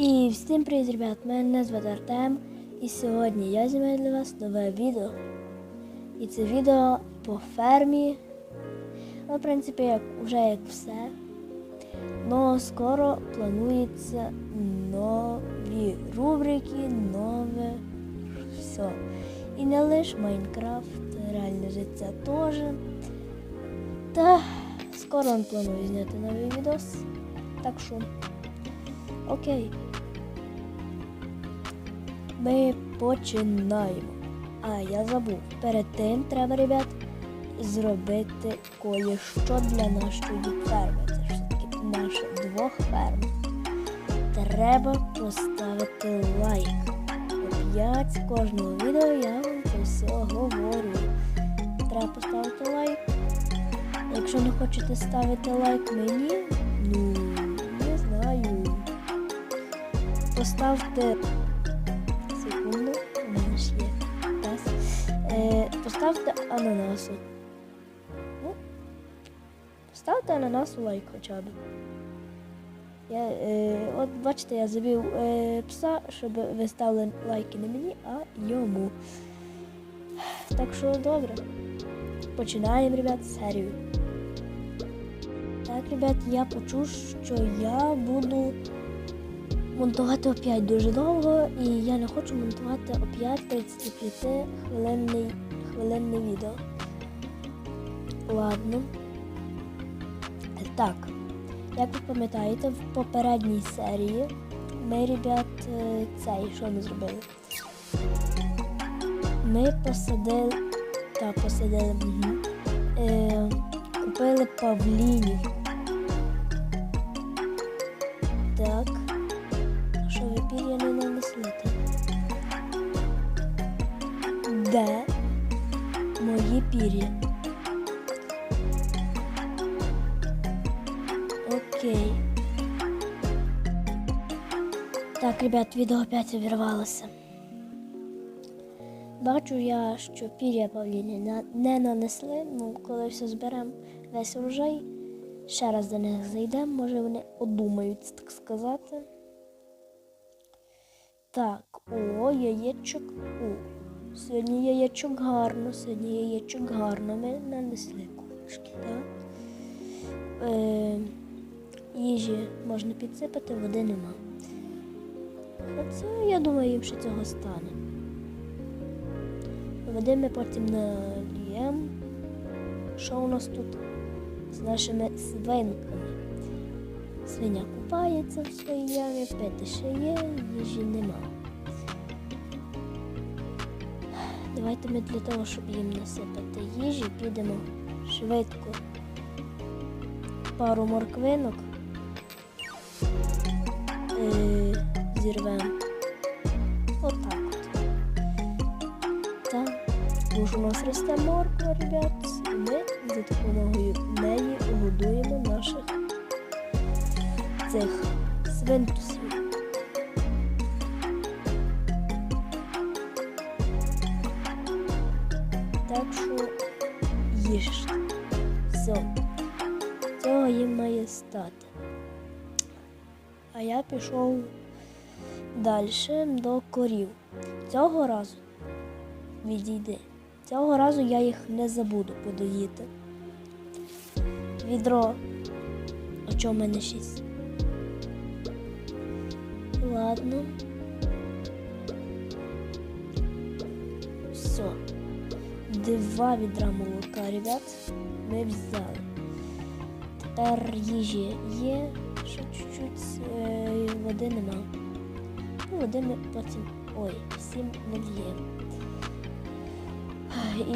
І всім привіт, ребят! Мене звати Артем. І сьогодні я знімаю для вас нове відео. І це відео по фермі. Ну, в принципі, як, вже як все. Но скоро планується нові рубрики, нове все. І не лише Майнкрафт, реальне життя теж. Та скоро він планує зняти новий відос. Так що. Окей. Ми починаємо. А, я забув. Перед тим треба, ребят, зробити кое-що для нашої ферми. Це ж все-таки наша двох ферм. Треба поставити лайк. Оп'ять кожного відео я вам це все говорю. Треба поставити лайк. Якщо не хочете ставити лайк мені, ну не знаю. Поставте Е, поставте ананасу. Ну, поставте ананасу лайк хоча б. Я, е, от бачите, я завів е, пса, щоб ви ставили лайки не мені, а йому. Так що добре. Починаємо, ребят, серію. Так, ребят, я почув, що я буду монтувати опять дуже довго, і я не хочу монтувати опять 35 хвилинний, хвилинне відео. Ладно. Так, як ви пам'ятаєте, в попередній серії ми, ребят, е, цей, що ми зробили? Ми посадили. Так, посадили. Угу. Е, купили павлінів. Так. Що ви пір'я не нанесли? Де мої пір'я? Окей. Так, ребят, відео опять обірвалося. Бачу я, що пір'я павліни не нанесли. Ну, коли все зберемо весь урожай, ще раз до них зайдемо, може вони одумаються, так сказати. Так, о, яєчок. О, сьогодні яєчок гарно, сьогодні яєчок гарно. Ми нанесли курочки, так? Е, їжі можна підсипати, води нема. Оце, я думаю, їм ще цього стане. Води ми потім наліємо. Що у нас тут з нашими свинками? Свиня купається в своїй ямі, пити ще є, їжі нема. Давайте ми для того, щоб їм насипати їжі, підемо швидко пару морквинок е, зірвемо. Отак от. Так, уже у нас росте морква, ребят. Ми за допомогою неї годуємо наших цих свинтусів. Має. А я пішов далі до корів. Цього разу відійди. Цього разу я їх не забуду подоїти. Відро. А чого в мене шість? Ладно. Все. Два відра молока, ребят, ми взяли. Тепер їжі є, ще чуть-чуть е, води нема. Ну, води ми потім. Ой, всім не.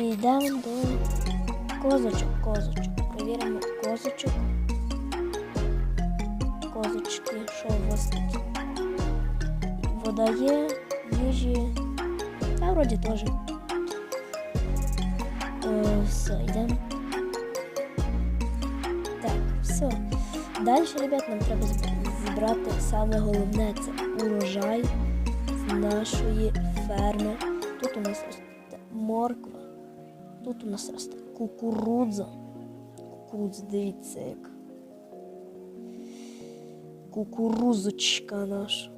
І йдемо до козочок, козочок. Провіримо козочок. Козочки, що у вас тут? Вода є, їжі. Та вроді теж. Е, все, йдемо. Далі, ребят, нам треба зібрати саме головне це урожай нашої ферми. Тут у нас росте морква, тут у нас росте кукурудза. Кукурудза, дивіться як. Кукурузочка наша.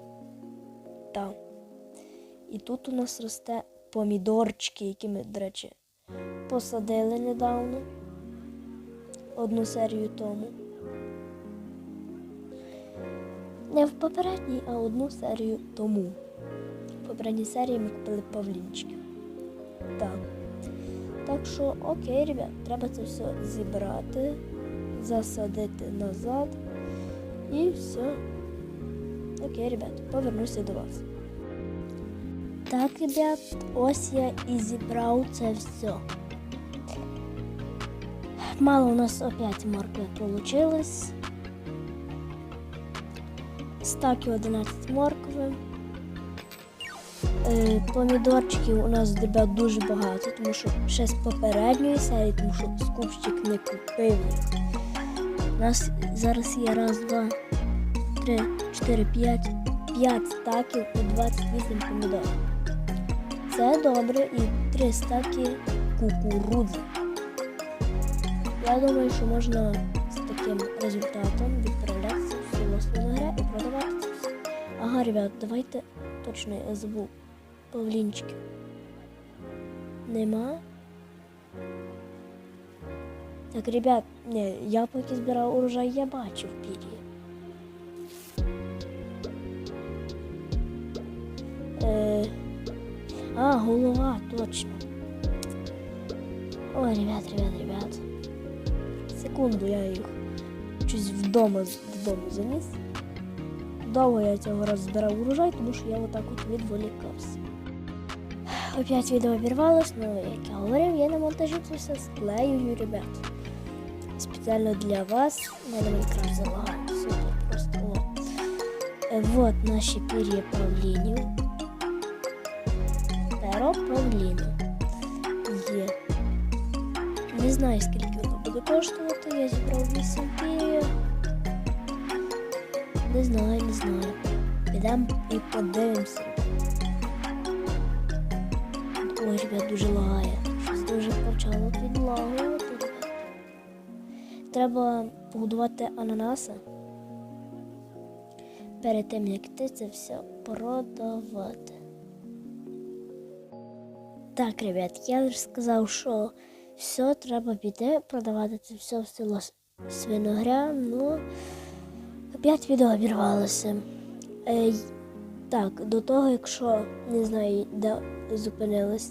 Та. І тут у нас росте помідорчики, які ми, до речі, посадили недавно. Одну серію тому. Не в попередній, а одну серію тому. В попередній серії ми купили павлінчиків. Так. Так що, окей, ребят, треба це все зібрати, засадити назад і все. Окей, ребят, повернуся до вас. Так, ребят, ось я і зібрав це все. Мало у нас опять моркви получилось. Стаки 11 моркви. Е, помідорчиків у нас ребят дуже багато, тому що ще з попередньої серії, тому що скупщик не купив. У нас зараз є раз, два, три, чотири, п'ять, п'ять стаків і 28 помідорів. Це добре і три стаки кукурудзи. Я думаю, що можна з таким результатом відправлятися село Свиногря і продавати. Ага, ребят, давайте точно я забув павлінчиків. Нема. Так, ребят, ні, я поки збирав урожай, я бачив пір'я. Е, а, голова, точно. Ой, ребят, ребят, ребят. Секунду, я їх щось вдома, вдома заніс. Довго я цього разу збирав урожай, тому що я отак от відволікався. Опять відео обірвалось, ну як я говорив, я на монтажі це все склеюю, ребят. Спеціально для вас. Мене Майнкрафт залагав. Супер, просто о. Е, Вот наші пір'я павлінів. Перо павліну. Є. Не знаю, скільки воно буде коштувати. Я зібрав 8 пір'я. Не знаю, не знаю. Підемо і подивимося. Ой, ребят, дуже лагає. Щось дуже почало підлагувати. Треба погодувати ананаса перед тим, як ти це все продавати. Так, ребят, я вже сказав, що все треба піти продавати це все в село Свиногря, ну опять відео обірвалося. Е, так, до того, якщо не знаю, де зупинилось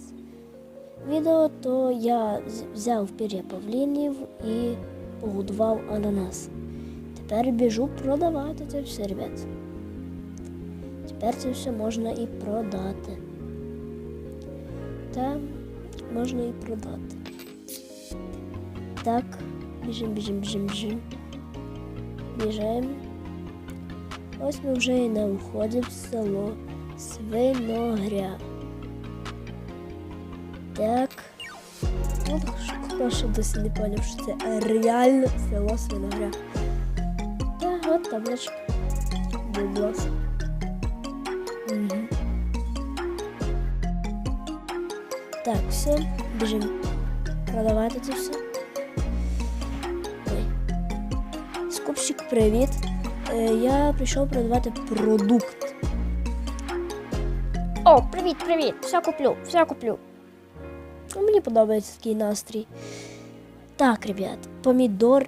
відео, то я взяв пір'я павлінів і погодував ананас. Тепер біжу продавати це все, ребят. Тепер це все можна і продати. Та можна і продати. Так, біжим, біжим, біжим, біжим. Біжим. Ось ми вже і на вході в село Свиногря. Так. Ну, хто ще досі не поняв, що це реально село Свиногря. Та от табличка. Будь ласка. Так, все, біжимо продавати це все. Ой. Скупщик, привіт. Е, я прийшов продавати продукт. О, привіт, привіт! Все куплю, все куплю. Ну, Мені подобається такий настрій. Так, ребят, помідор.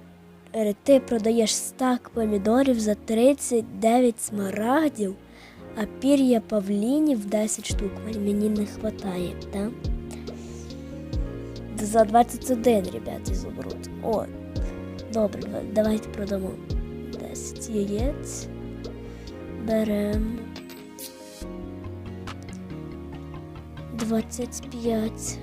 е, Ти продаєш стак помідорів за 39 смарагдів, а пір'я павлінів 10 штук. Мені не вистачає, так? За 21, ребят, ізумруд. О, добре, давайте продамо 10 яєць. Беремо 25.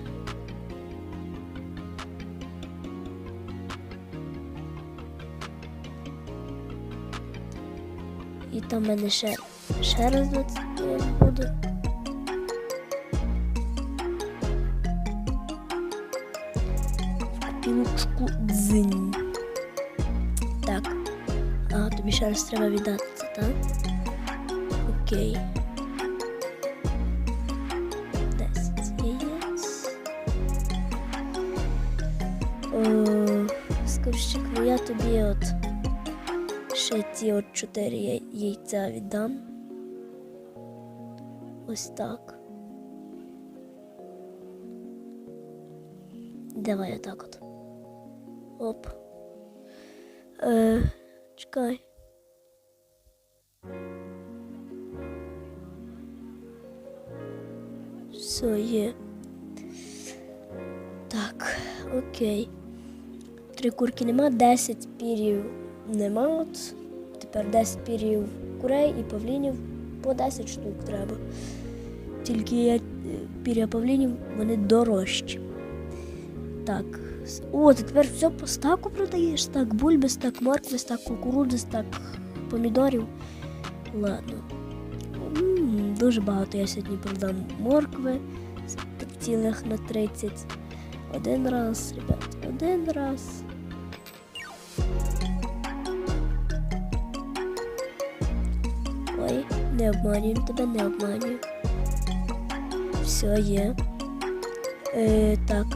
І там в мене ще, ще раз 25 буде. В копілочку дзинь. Раз треба віддати так? Окей. 10 яєць. О, Скорщик, ну я тобі от ще ці от 4 яйця віддам. ось так. Давай отак от. Оп. Е, чекай. Все. Так, окей. Три курки нема, 10 пірів нема. От. Тепер 10 пірів курей і павлінів по 10 штук треба. Тільки я, е, піря павлінів вони дорожчі. Так. О, ти тепер все по стаку продаєш? Так, бульби, стак моркви, стак кукурудзи, стак помідорів. Ладно. Дуже багато я сьогодні продам моркви цілих на 30. Один раз, ребят, один раз. Ой, не обманюємо тебе, не обманюю. Все є. Е, так.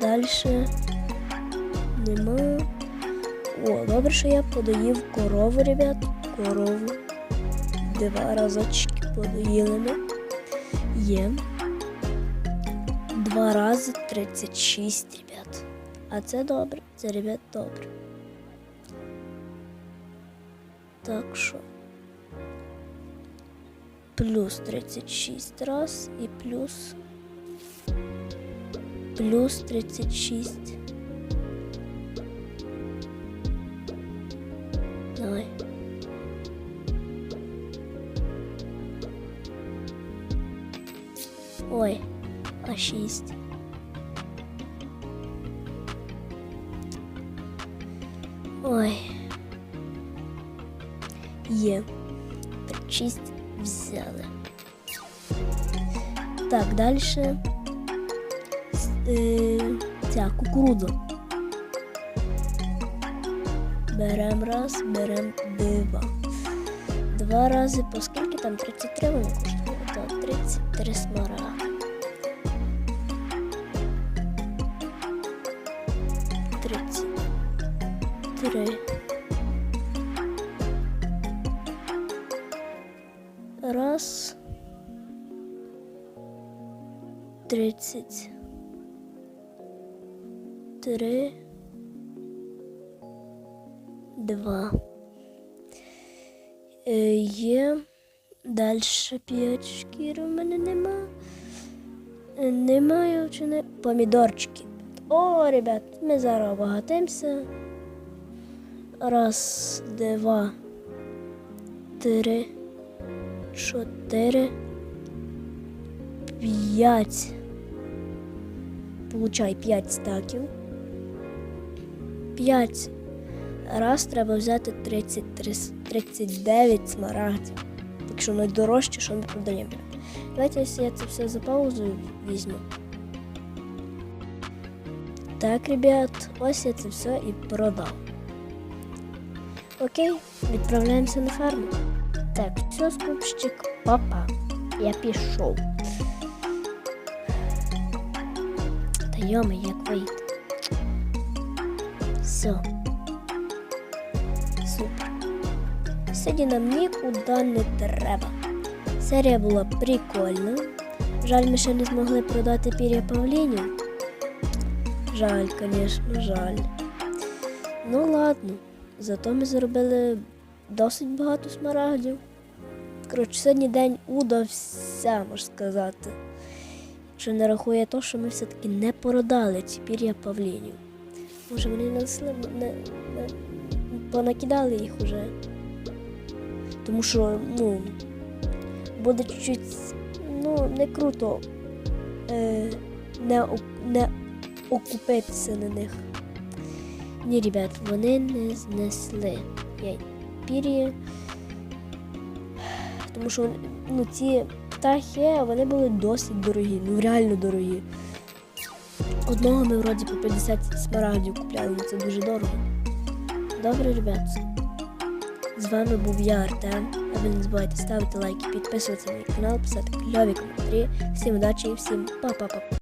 Дальше нема. О, добре, що я подоїв корову, ребят. Корову. Два разочки подоїли. Є. Два рази 36, ребят. А це добре. Це, ребят, добре. Так що. Плюс 36 раз і плюс. Плюс 36. 6. Ой. Є. Так, 6 взяли. Так, далі. Е, ця кукурудза. Берем раз, берем два. Два рази по скільки там 33 воно коштує? Так, 33 смарагди. 33. Раз. Тридцять. Три. Два. Е, Є. Далі п'ять шкір у мене нема. Е, Немає чи не помідорчики. О, ребят, ми зараз обагатимося. Раз, два, три, чотири, п'ять. Получай п'ять стаків. П'ять. Раз треба взяти 33, с- 39 смарагдів. Якщо найдорожче, що ми продаємо. Давайте я це все за паузу візьму. Так, ребят, ось я це все і продав. Окей, відправляємося на ферму. Так, все, скупщик, папа. Я пішов. Та йоми, як вийти. Все. Супер. Сьогодні нам нікуди не треба. Серія була прикольна. Жаль, ми ще не змогли продати пір'я павлінів. Жаль, звісно, жаль. Ну ладно, зато ми заробили досить багато смарагдів. Коротше, сьогодні день удався, можна сказати. Що не рахує то, що ми все-таки не продали ці пір'я павлінів. Може вони несли, не, не, понакидали їх уже. Тому що, ну, буде чуть-чуть, ну, не круто е, не, не окупитися на них. Ні, ребят, вони не знесли я. Тому що ну, ці птахи вони були досить дорогі, ну реально дорогі. Одного ми вроді по 50 смарагдів купляли, ну це дуже дорого. Добре, ребят. З вами був я, Артем. А ви не забувайте ставити лайки, підписуватися на мій канал, писати кльові коментарі. Всім удачі і всім па-па-па.